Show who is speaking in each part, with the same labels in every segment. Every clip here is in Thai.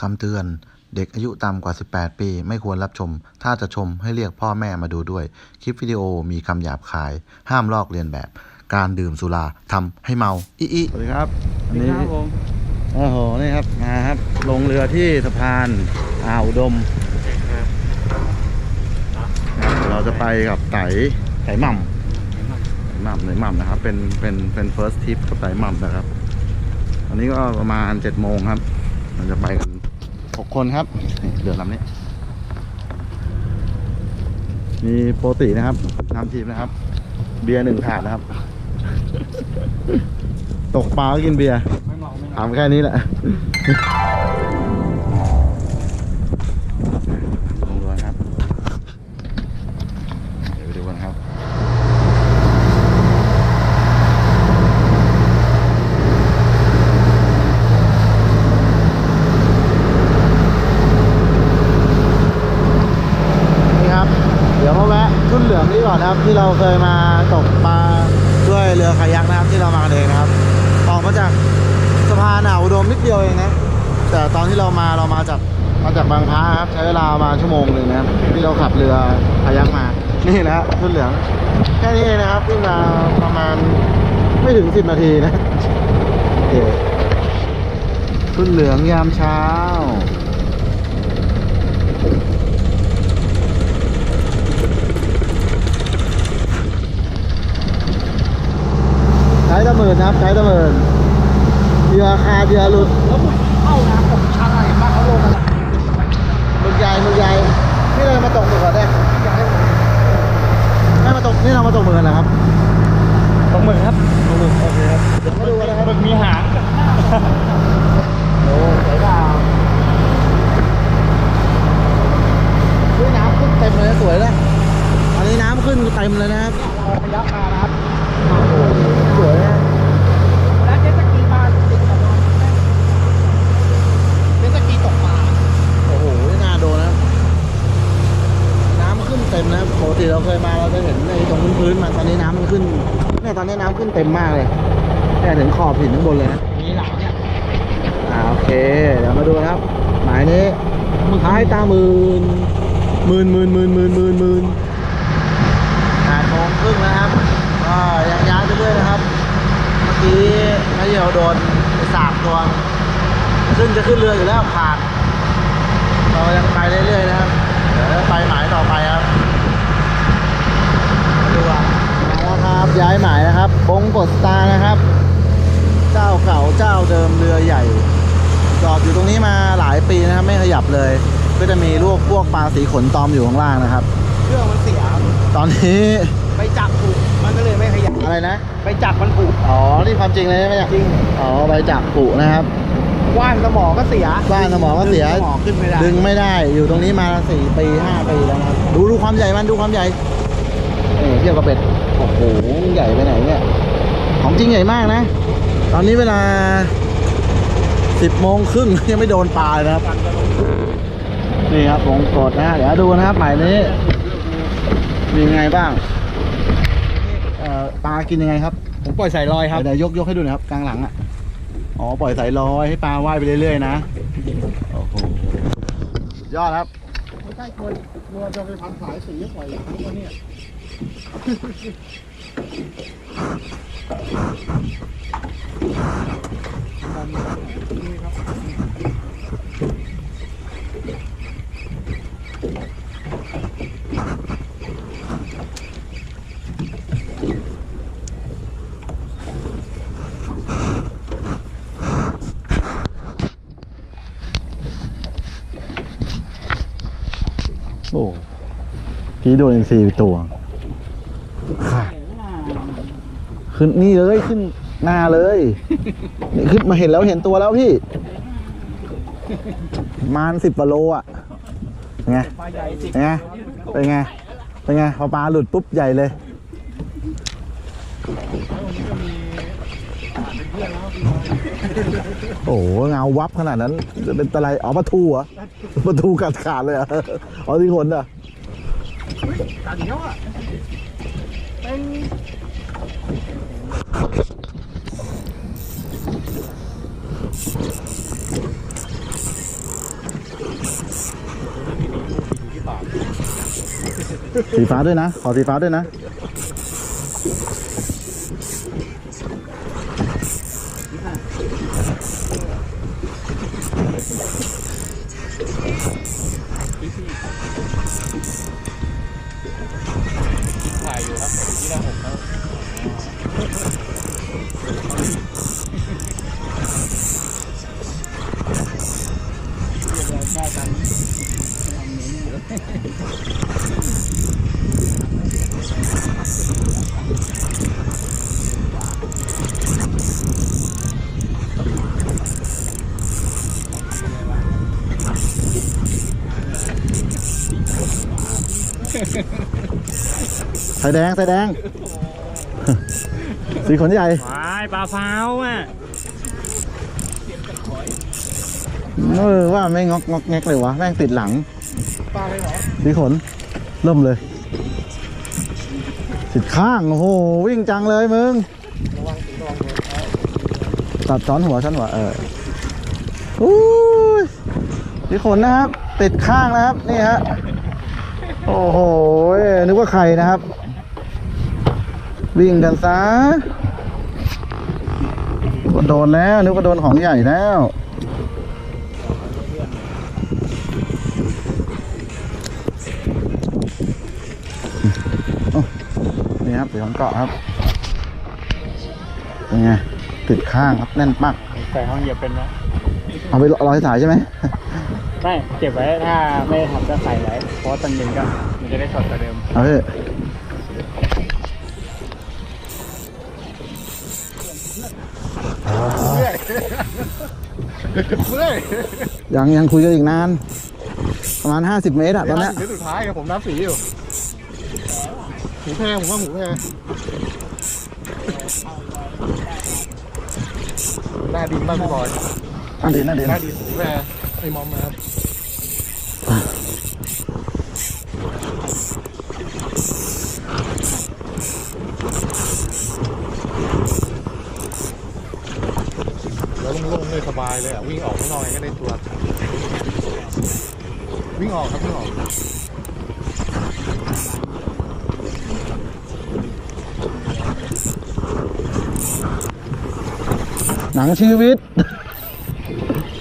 Speaker 1: คำเตือน เด็กอายุต่ำกว่า 18 ปี ไม่ควรรับชม ถ้าจะชมให้เรียกพ่อแม่มาดูด้วย คลิปวิดีโอมีคำหยาบคาย ห้ามลอกเลียนแบบ การดื่มสุราทำให้เมาอีอีสวัสดีครับอันนี้
Speaker 2: ครับผม
Speaker 1: โอ้โหนี่ครับมาครับ ลงเรือที่สะพานอ่าวอุดมครับเราจะไปกับไต่ไต่หม่ำไต่หม่ำไต่หม่ำนะครับ เป็นเป็นเป็น first trip กับไต่หม่ำนะครับ อันนี้ก็ประมาณเจ็ดโมงครับ เราจะไปกัน หกคนครับนี่เรือลำนี้ มีโปรตินะครับนำทีมนะครับ เบียร์หนึ่งถาดนะครับ ตกปลาก็กินเบียร์
Speaker 2: ไม่เมาไม่เมา
Speaker 1: ถามแค่นี้แหละ ลงเรือครับ เดี๋ยวไปดูกันครับ นี่ครับ เดี๋ยวมาแวะทุ่นเหลือง นะครับที่เราเคยมาตกปลาด้วยเรือคายักนะครับที่เรามากันเองนะครับ ออกมาจากสะพานอ่าวอุดมนิดเดียวเองนะแต่ตอนที่เรามาเรามาจากมาจากบางพระครับใช้เวลามาชั่วโมงหนึ่งนะครับที่เราขับเรือคายักมานี่นะทุ่นเหลืองแค่นี้เองนะครับวิ่มาประมาณไม่ถึงสิบนาทีนะโอเคทุ่นเหลืองยามเช้า ตะหมื่นนะครับใช้ตะหมื่นเรือคาเรือหลุด
Speaker 2: แล้วผมเข้านะผมชาอะไรมากเขาลงกันอะ
Speaker 1: หมึกใหญ่มึกใหญ่นี่เรามาตกหมึกเหรอเนี่ยไม่มาตกนี่เรามาตกหมึกกันนะครับ
Speaker 2: ตรงมือครับ
Speaker 1: ตกหมึกโอเคครับเดี๋ยวมาดูกันนะครับ
Speaker 2: มึกมีหาง
Speaker 1: โอ้สวยงามด้วยน้ำขึ้นเต็มเลยสวยนะอันนี้น้ำขึ้นเต็มเลยนะครับ
Speaker 2: พยักมานะครับ
Speaker 1: โอ้โหสวยนะ
Speaker 2: แล้วเจ็ตสกีมาติดกับน้องเจ็ตสกีตกปลา
Speaker 1: โอ้โหนี่น่าโดนนะครับน้ำขึ้นเต็มนะครับปกติเราเคยมาเราจะเห็นในตรงพื้นๆมันตอนนี้น้ำมันขึ้นเนี่ยต อนนี้น้ำขึ้นเต็มมากเลยเนี่ยถึงขอบหินข้างบนเลยนะ
Speaker 2: มีหลังเนี่ย
Speaker 1: อ่าโอเค เดี๋ยวมาดูนะครับ หมายนี้ท้ายตาหมื่นหมื่นหมื่นหมื่นหมื่นหมื่นหมื่นแปดโมงครึ่งนะครับก็ยังย้ายไปเรื่อยนะครับ เมื่อกี้นายเหี่ยวโดนไปสามตัวซึ่งจะขึ้นเรืออยู่แล้วขาดเรายังไปเรื่อยๆนะครับเดี๋ยวไปหมายต่อไปครับมาดูอะมาแล้วครับ ย้ายหมายนะครับบงกดสตาร์นะครับ เจ้าเก่าเจ้าเดิมเรือใหญ่จอดอยู่ตรงนี้มาหลายปีนะครับ ไม่ขยับเลย ก็จะมีลูกพวกปลาสีขนตอมอยู่ข้างล่างนะครับ
Speaker 2: เครื่องมันเสีย
Speaker 1: ตอนนี้
Speaker 2: ไปจับผูกมันก็เลยไม่ขยับ
Speaker 1: อะไรนะ
Speaker 2: ไปจับมันผูก
Speaker 1: อ๋อนี่ความจริงเลยใช่ไหมเนี่ย
Speaker 2: จริง
Speaker 1: อ๋อใบจักปุนะครับ
Speaker 2: ว่านสมอก็เสีย
Speaker 1: บ้านสมองก็เสีย
Speaker 2: ดึงสมอขึ้นไม่ได้
Speaker 1: ดึงไม่ได้อยู่ตรงนี้มาสี่ปีห้าปีแล้วนะครับดูดูความใหญ่มันดูความใหญ่นี่เทียบกับเป็ด โอ้โหมันใหญ่ไปไหนเนี่ยของจริงใหญ่มากนะ ตอนนี้เวลาสิบโมงครึ่งยังไม่โดนปลาเลยนะครับ นี่ครับผมกดนะ เดี๋ยวดูนะครับหมายนี้ มีไงบ้างเอ่อปลากินยังไงครับ
Speaker 2: ผมปล่อยใส่ลอยครับ
Speaker 1: เดี๋ยวยกยกให้ดูหนะครับกลางหลังอะอ๋อปล่อยสายลอยให้ปลาว่ายไปเรื่อยๆนะโอ้โหยอดครับ
Speaker 2: ไม่ใช่คนมัวจะไปพันสายสีปล่อยหลังตัวเนี่ย
Speaker 1: โอ้พี่โดนอินซีไปตัวค่ะ ขึ้นนี่เลยขึ้นหน้าเลยนี่ขึ้นมาเห็นแล้วเห็นตัวแล้วพี่ประมานสิบกว่าโลอะเป็นไง
Speaker 2: ปลาใหญ่สิ
Speaker 1: เป็นไงเป็นไงเป็นไงพอปลาหลุดปุ๊บใหญ่เลยโอ้โหเงาวับขนาดนั้น จะเป็นอะไรอ๋อปลาทูเหรอปลาทูกัดขาดเลยเหรออ๋อที่ขนเหรอะ
Speaker 2: กัดอีกแล้วอะเป็น
Speaker 1: สีฟ้าด้วยนะ ขอสีฟ้าด้วยนะ
Speaker 2: ถ่ายอยู่ครับอยู่ที่หน้าอกครับ
Speaker 1: สายแดงสายแดง สีขนใหญ่
Speaker 2: วายปลาฟ้าวอะ
Speaker 1: เออว่าไม่งอกงอกแงกเลยวะแม่งติดหลัง
Speaker 2: ปลาอะไรหรอ
Speaker 1: สีขนเริ่มเลยติดข้างโอ้โหวิ่งจังเลยมึง
Speaker 2: ระวังสีระวังเลย
Speaker 1: ตัดช้อนหัวช้อนหัวเอออู้ยสีขนนะครับ ติดข้างนะครับนี่ฮะ โอ้โห นึกว่าใครนะครับ วิ่งกันซะก็โดนแล้ว นึกว่าโดนของใหญ่แล้วนี่ครับสีของเกาะครับเป็นไงติดข้างครับแน่นปัก
Speaker 2: ใส่ห้องเหยียบเป็นไหม
Speaker 1: เอาไปร้อยสายใช่ไหม
Speaker 2: ไม่เก็บไว้ถ้าไม่ทำจะใส่ไว้ เพราะตอนเย็นก็มันจะได้สดกว่าเดิม
Speaker 1: เอาพี่
Speaker 2: เมื่อย
Speaker 1: ยังยังคุยกันอีกนาน ประมาณ 50 เมตรอะตอนเนี้ย
Speaker 2: เดี๋ยวสุดท้ายกับผมนับสีอยู่หูแพรผมว่าหูแพรหน้าดินบ้างพี่บอย
Speaker 1: อันดีนั่นดี
Speaker 2: หน้าดินหูแพร ไอ้มอมนะครับแล้วโล่งๆเลยสบายเลยอะวิ่งออกข้างนอกเองก็ได้ตัว วิ่งออกครับวิ่งออก
Speaker 1: หนังชีวิต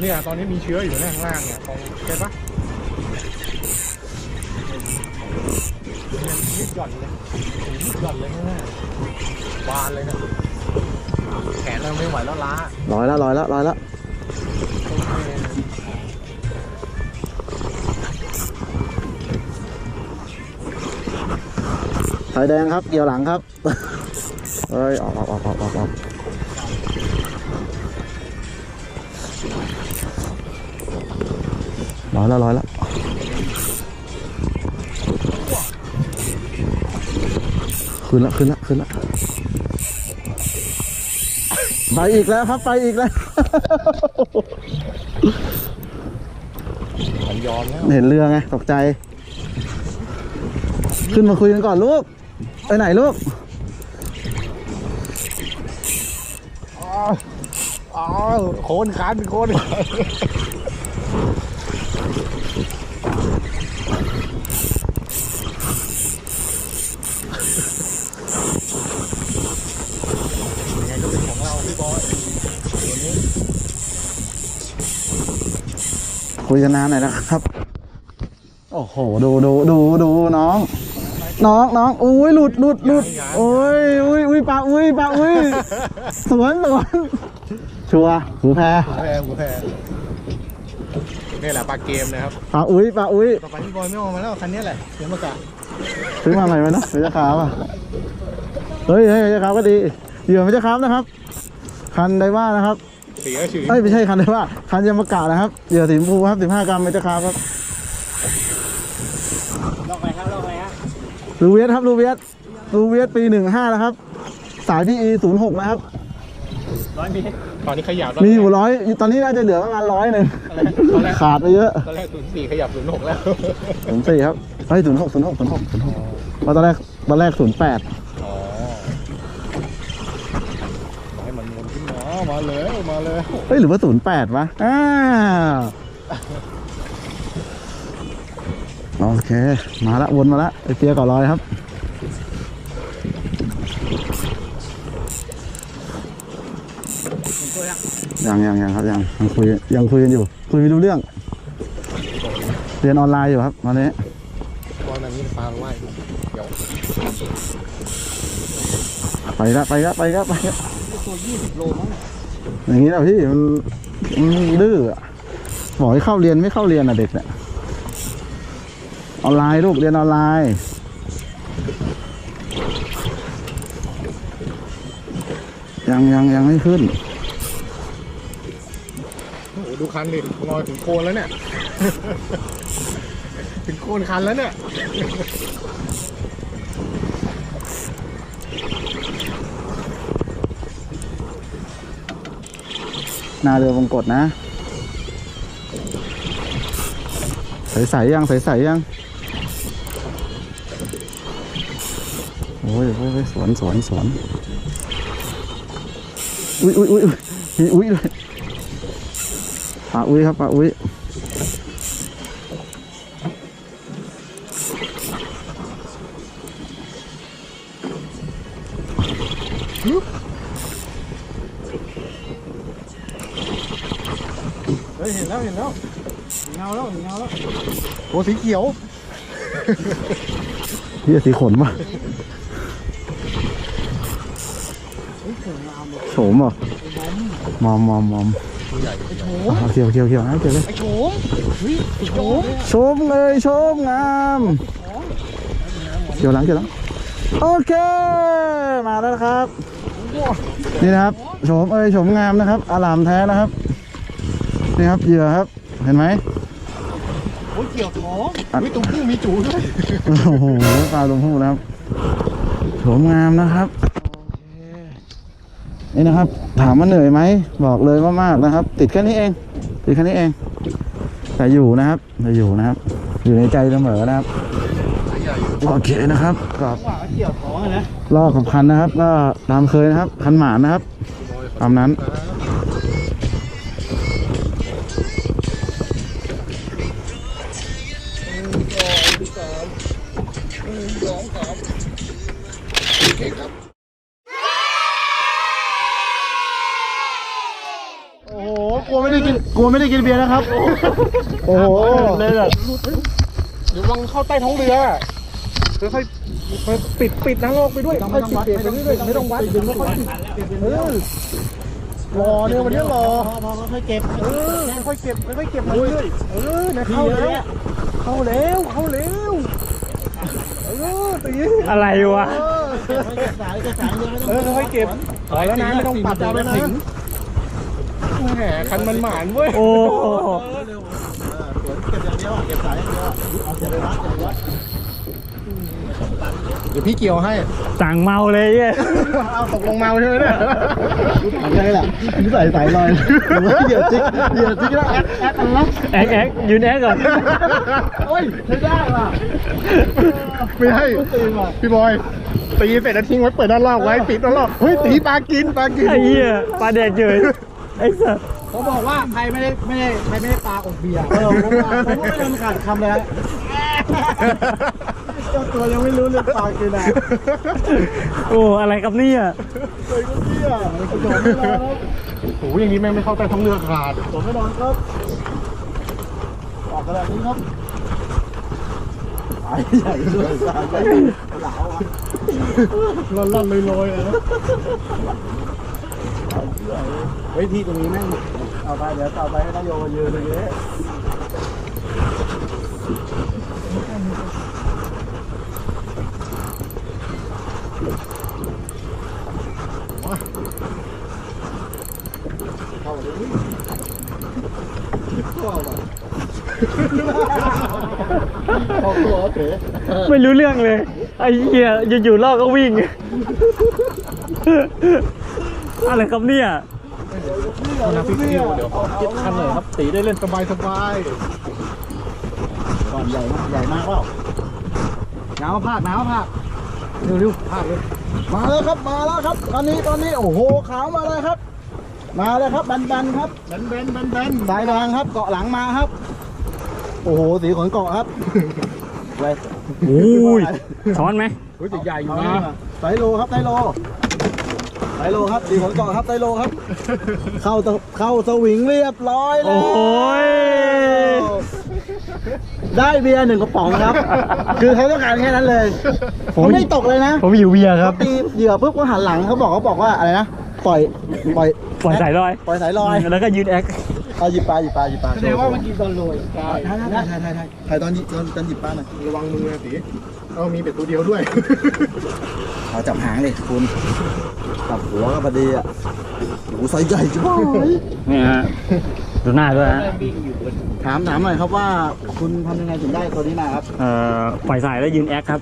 Speaker 2: เนี่ยตอนนี้มีเชื้ออยู่เนี่ยข้างล่างเนี่ยตรงใช่ปะเนี่ยยืดหย่อนเลยยืดหย่อนเลยข้างหน้าบานเลยนะแขนเราไม่ไหวแล้วล้า
Speaker 1: ลอยแล้วลอยแล้วลอยแล้วสายแดงครับเกี่ยวหลังครับเฮ้ยออกออกออกออกออก ออกลอยแล้วลอยแล้วขึ้นละขึ้นละขึ้นละไปอีกแล้วครับไปอีกแล้ว
Speaker 2: มันยอมแล้ว
Speaker 1: เห็นเรือไงตกใจ ขึ้นมาคุยกันก่อนลูก ไปไหนลูก
Speaker 2: อ๋อโคนคันโคนคันยังไงก็เป็นของเราพี่บอยตัวนี้
Speaker 1: คุยกันนานหน่อยนะครับ โอ้โห ดูดูดูดูน้อง น้องน้องอุ้ยหลุดหลุดหลุดโอ้ยอุ้ยอุ้ยปลาอุ้ยปลาอุ้ยสวนสวนชัวร์หูแพร
Speaker 2: หูแพรหูแพรนี่แหละปลาเกมนะครับ
Speaker 1: ปลาอุ้ยปลาอุ้ย
Speaker 2: ต่อไปพี่บอยไม่เอามาแล้วคันนี้แหละเสียงประกาศ
Speaker 1: ซื้อมาใหม่ไหมเนาะไม่จะขาวอะเฮ้ยเฮ้ยไม่จะขาวก็ดีเหยื่อไม่จะขาวนะครับ คันไดว่านะครับ
Speaker 2: เสียชื่อ
Speaker 1: เอ้ยไม่ใช่คันไดว่าคันยามากะนะครับเหยื่อสีชมพูครับสิบห้ากรัมไม่จะขาวครับ
Speaker 2: ลองไปครับลองไปครับ
Speaker 1: ลูเวียสครับลูเวียสลูเวียสปีหนึ่งห้านะครับ สายพีอีศูนย์หกนะครับ
Speaker 2: ร้อยเมตรตอนนี้ขยับแล้ว
Speaker 1: มีอยู่ร้อยตอนนี้น่าจะเหลือประมาณร้อยหนึ่ง
Speaker 2: ตอนแรก
Speaker 1: ขาดไปเยอะ
Speaker 2: ตอนแรกศูนย์สี่ขยับศูนย์หกแล้ว
Speaker 1: ศูนย์สี่ครับเฮ้ยศูนย์หกศูนย์หกศูนย์หกศูนย์หกเพราะตอนแรกตอนแรกศูนย์แปด
Speaker 2: อ๋อมาให้มันวนขึ้นมามา เลย เฮ้
Speaker 1: ยหรือว่าศูนย์แปดวะอ้าวโอเค มาละวนมาละไอเปียก่อลอยครับ ยังยังยังครับยังยังคุยยังคุยกันอยู่ คุยไม่รู้เรื่อง เรียนออนไลน์อยู่ครับตอนนี้
Speaker 2: ตอนนั้นนี่ปลาเดี๋ยว
Speaker 1: ไปละไปละไปละไปละ
Speaker 2: ตัวยี่สิบโลมั้ง
Speaker 1: อย่างนี้แหละพี่มันมันดื้ออบอกให้เข้าเรียนไม่เข้าเรียนอะเด็กเนี่ยออนไลน์ลูกเรียนออนไลน์ยังยังยังไม่ขึ้น
Speaker 2: โอ้โหดูคันดิงอยถึงโคนแล้วเนี่ย ถึงโคนคันแล้วเนี่ย
Speaker 1: หนาเรือวงกดนะ ใสๆยังใสๆยัง โอ้ยโอ้ยสวนสวนสวนอุ้ยอุ้ยอุ้ยอุ้ยด้ยปลาอุ้ยครับปลาอุ้ย
Speaker 2: ฮ้ยเห็นแล้วเห็นแล้วเห็นเงาแล้วเห็นเงาแล้วโอ้สีเขียว
Speaker 1: พี่สีขนป่ะโฉมเหรอมอมมอมมอม
Speaker 2: ใหญ่ใหญ่
Speaker 1: เอาเขียวเขียวเขียวนะเขียวเลย
Speaker 2: ไอ้โฉมเฮ้ยไอ้โฉม
Speaker 1: ชมเลยชมงามเขียวหลังเขียวหลังโอเค มาแล้วนะครับ นี่นะครับโฉมเอ้ยโฉมงามนะครับอารามแท้นะครับ นี่ครับเหยื่อครับ เห็นไหม
Speaker 2: โอ้ยเกี่ยวท้องเฮ้ยตรงนี้มีจูด้วย
Speaker 1: โอ้โหปลาลงหูนะครับโฉมงามนะครับนี่นะครับ ถามว่าเหนื่อยไหมบอกเลยว่ามากนะครับ ติดแค่นี้เอง ติดแค่นี้เอง แต่อยู่นะครับแต่อยู่นะครับ อยู่ในใจเสมอนะครับโอเคนะครับกับ
Speaker 2: ว่าเกี่ยวท้องอะนะ
Speaker 1: ลอกกับคันนะครับ ก็ตามเคยนะครับ คันหมานนะครับตามนั้น กลัวไม่ได้กินกลัวไม่ได้กินเบียร์นะครับ โอ้โห
Speaker 2: เลยอะเดี๋ยวลองเข้าใต้ท้องเรือค่อยๆค่อยๆปิดปิดนะโลกไปด้วยค่อยๆปิดเบรกไปเรื่อยๆไม่ต้องวัดดึงค่อยๆปิดเออรอเนี่ยวันนี้รอ
Speaker 1: พอค่อยเก็บ
Speaker 2: เออค่อยๆเก็บค่อยๆเก็บมาเรื่อยๆเออนะเข้าแล้วเข้าแล้วเข้าแล้วเออตี
Speaker 3: อะไรวะ
Speaker 1: สายก็สายเดียวไม่ต้อง
Speaker 2: เออค่อยๆเก็บถอยแล้วนะไม่ต้องปัดเอาแล้วนะ แหมคันมันหมานเว้ย
Speaker 3: โอ้
Speaker 1: เก็บอย่างเดียวเก็บสายอย่างเดียวเอาเก็บไปวัดเก็บไปวัด
Speaker 2: เดี๋ยวพี่เกี่ยวให้
Speaker 3: สั่งเมาเลยเย้ย
Speaker 2: เอาตกลงเมาใช่ไหมเนี่ย
Speaker 1: ใช่แหละนิสัยสายลอยเหยียดจิ๊กเหยียดจิ๊กแล้วแอคแอคอะไรนะ
Speaker 3: แอ๊กแอ๊กยืนแอ๊กก่อน
Speaker 1: โอ้ยใช้ได้ว่ะ
Speaker 2: ไม่ให้พี่บอย ตีเสร็จแล้วทิ้งไว้เปิดด้านล่างไว้ปิดด้านล่างเฮ้ยตีปลากินปลากิน
Speaker 3: ไอ้เหี้ยปลาแดกเฉย ไอ้สัส
Speaker 1: เขาบอกว่าใครไม่ได้ไม่ได้ใครไม่ได้ปลาอกเบียร์เออผมว่าผมก็ไม่ทำขาดคำเลยฮะเจ้าตัวยังไม่รู้เรื่องปลาคืออะไร
Speaker 3: โอ้อะไรครับเนี่ย
Speaker 1: เลยก็เที่ยกระโดดไม่รอครับ
Speaker 2: โอ้ยอย่างนี้แม่งไม่เข้าใต้ท้องเรือขาด
Speaker 1: ผมไม่นอนครับออกกระดาษนี้ครับสายใหญ่ด้วยสายใหญ่หลาวอะ
Speaker 2: ล่อนล่อนลอยลอยๆอะนะ
Speaker 1: เฮ้ยพี่ตรงนี้แม่งเอาไปเดี๋ยวต่อไปให้นายโยยืนตรงนี้
Speaker 2: เอาตัวโอเค
Speaker 3: ไม่รู้เรื่องเลย ไอ้เหี้ยอยู่ๆลอกก็วิ่ง อะไรครับเนี่ย
Speaker 2: นะพี่คิวเดี๋ยวคิดคันหน่อยครับตีได้เล่นสบายสบาย
Speaker 1: ก่อนใหญ่มากใหญ่มากเปล่าน้ำมะพร้าวน้ำมะพร้าวเร็วเร็วพาดเลยมาแล้วครับมาแล้วครับตอนนี้ตอนนี้โอ้โหขาวมาเลยครับ มาเลยครับแบนๆครับ
Speaker 2: แบนแบนแบนแบน
Speaker 1: สายแดงครับเกาะหลังมาครับ โอ้โหสีขนเกาะครับไป
Speaker 3: โอ้ยช้อนไหม
Speaker 2: โอ้ยใหญ่อยู่
Speaker 1: เอา
Speaker 2: นะ
Speaker 1: นี่มาไซโลครับไซโล ไซโลครับสีขนเกาะครับไซโลครับ เข้าตะเข้าสวิงเรียบร้อยแล้
Speaker 3: โอ้
Speaker 1: ว
Speaker 3: ย
Speaker 1: ได้เบียร์หนึ่งกระป๋องครับ คือเขาต้องการแค่นั้นเลย
Speaker 3: ผม
Speaker 1: เขาไม่ตกเลยนะ
Speaker 3: ผมหิวเบียร์ครับ
Speaker 1: ตีเหยื่อปุ๊บก็หันหลังเขาบอกเขาบอกว่าอะไรนะปล่อยปล่อย
Speaker 3: ปล่อยสายลอย
Speaker 1: ปล่อยสายลอย
Speaker 3: แล้วก็ยืนแอค
Speaker 1: เอาหยิบปลาหยิบปลาหยิบปลา
Speaker 2: แสดงว่าเมื่อกี้ตอนโรยใช่
Speaker 1: ถ่ายถ่ายถ่ายถ่ายถ่ายถ่ายตอนหยิบตอนตอนหยิบปลาหน่อย
Speaker 2: ระวังมือนะตี เอามีเป็ดตัวเดียวด้วย
Speaker 1: เอาจับหางเลยคุณจับหัวก็พอดีอะโอ้โหไซส์ใหญ่จังเลย
Speaker 3: เนี่ยฮะดูหน้าด้วยฮะ
Speaker 1: ถามถามหน่อยครับว่าคุณทำยังไงถึงได้ตัวนี้มาครับ
Speaker 3: เอ่อปล่อยสายแล้วยืนแอคครับ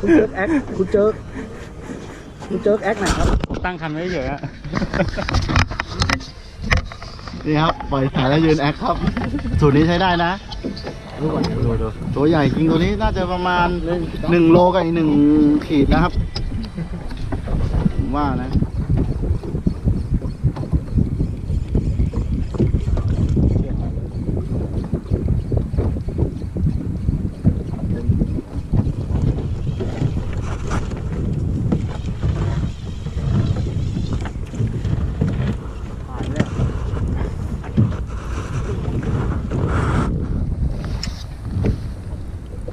Speaker 1: คุณเจิร์กแอคคุณเจิร์กคุณเจิร์กแอคหน่อยครับ
Speaker 3: ผมตั้งคันไว้เฉยๆฮะ
Speaker 1: นี่ครับปล่อยสายแล้วยืนแอคครับ สูตรนี้ใช้ได้นะ ดูก่อนดูดูตัวใหญ่จริงตัวนี้น่าจะประมาณหนึ่งโลกับอีกหนึ่งขีดนะครับผมว่านะ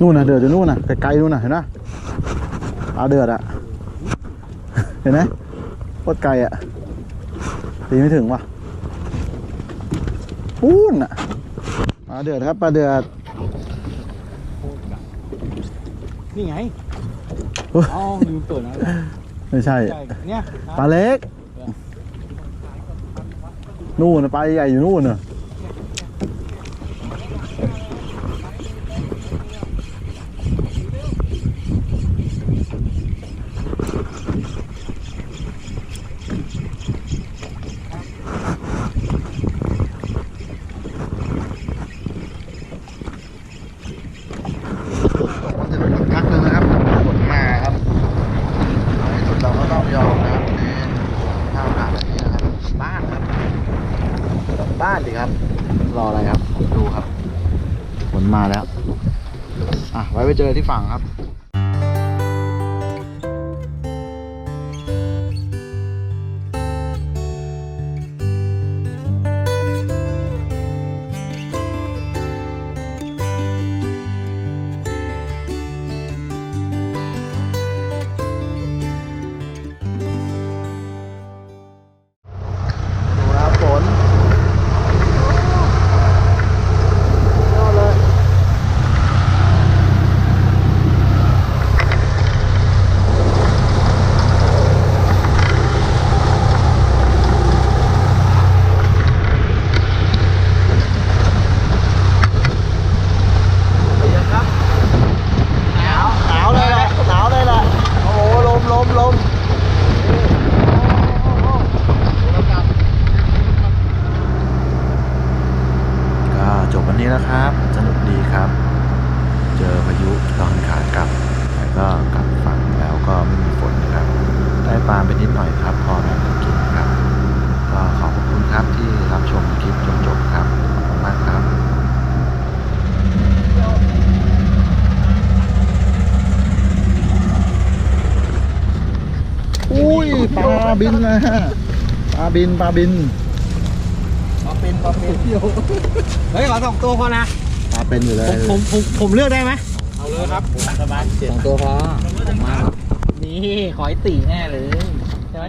Speaker 1: นู่นน่ะเดือดอยู่นู่นน่ะไกลๆนู่นน่ะเห็นไหมปลาเดือดอะเห็นไหมโคตรไกลอะตีไม่ถึงว่ะปูนอะปลาเดือดครับปลาเดือด
Speaker 2: นี่ไง
Speaker 1: เฮ้ย
Speaker 2: อ๋อลืมเปิดนะ
Speaker 1: ไม่ใช่
Speaker 2: ใช่เนี่ย
Speaker 1: ปลาเล็กนู่นน่ะปลาใหญ่อยู่นู่นน่ะมันจะเป็นพักหนึ่งนะครับฝนมาครับ ในที่สุดเราก็ต้องยอมนะครับในท่าอากาศแบบนี้นะครับกลับบ้านครับกลับบ้านดิครับ รออะไรครับ ดูครับฝนมาแล้ว อะ ไว้ไป เจอที่ฝั่งครับาบินนะฮะปลาบินปลาบิน
Speaker 2: มาเป็นมาเป็นเดียวเฮ้ยขอสองตัวพอนะ
Speaker 1: ปลาเป็นอยู่เลย
Speaker 2: ผมผมผมเลือกได้ไหมเอาเลยครับสบายสองตัวพอผมมานี่ขอให้ตีแน่เลยใช่ไหม